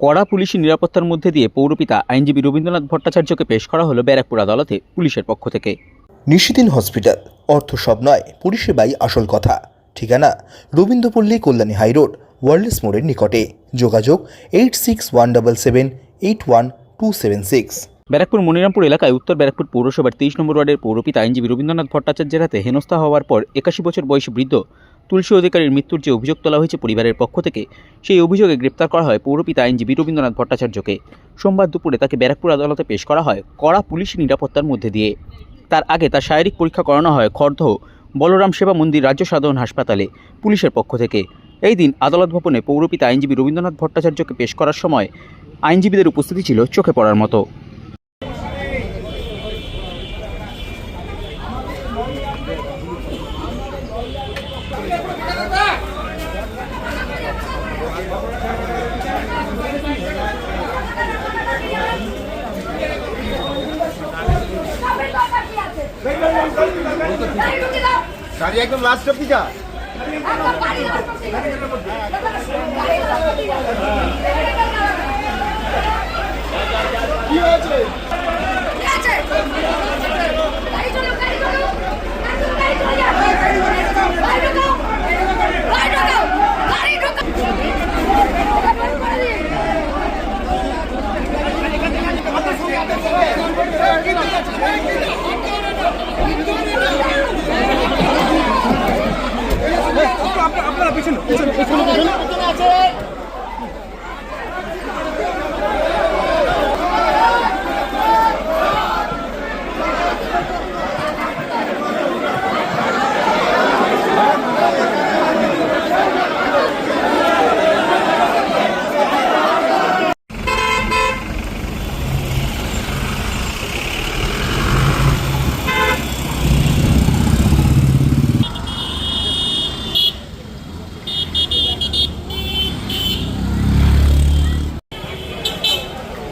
কড়া পুলিশি নিরাপত্তার মধ্যে দিয়ে পৌরপিতা আইনজীবী রবীন্দ্রনাথ ভট্টাচার্যকে পেশ করা হলো ব্যারাকপুর আদালতে পুলিশের পক্ষ থেকে। নিশিদিন হসপিটাল অর্থ সব নয় পরিষেবাই আসল কথা। ঠিকানা রবীন্দ্রপল্লী কল্যাণী হাইরোড ওয়ার্ল্ডস মোড়ের নিকটে। যোগাযোগ eight six one double seven eight one two seven six. Barrackpore Monirampur এলাকায় উত্তর ব্যারাকপুর পৌরসভার তেইশ নম্বর ওয়ার্ডের পৌরপিতা আইনজীবী রবীন্দ্রনাথ ভট্টাচার্যের হাতে হেনস্থা হওয়ার পর একাশি বছর বয়সী বৃদ্ধ তুলসী অধিকারীর মৃত্যুর যে অভিযোগ তোলা হয়েছে পরিবারের পক্ষ থেকে, সেই অভিযোগে গ্রেপ্তার করা হয় পৌরপিতা আইনজীবী রবীন্দ্রনাথ ভট্টাচার্যকে। সোমবার দুপুরে তাকে ব্যারাকপুর আদালতে পেশ করা হয় কড়া পুলিশি নিরাপত্তার মধ্যে দিয়ে। তার আগে তার শারীরিক পরীক্ষা করানো হয় খর্ধ, বলরাম সেবা মন্দির রাজ্য সাধারণ হাসপাতালে পুলিশের পক্ষ থেকে। এই দিন আদালত ভবনে পৌরপিতা আইনজীবী রবীন্দ্রনাথ ভট্টাচার্যকে পেশ করার সময় আইনজীবীদের উপস্থিতি ছিল চোখে পড়ার মতো। গাড়ি একদম লাস্ট অব্দি যা। কি হয়েছে? পিছনে পিছনে পিছনে আছে।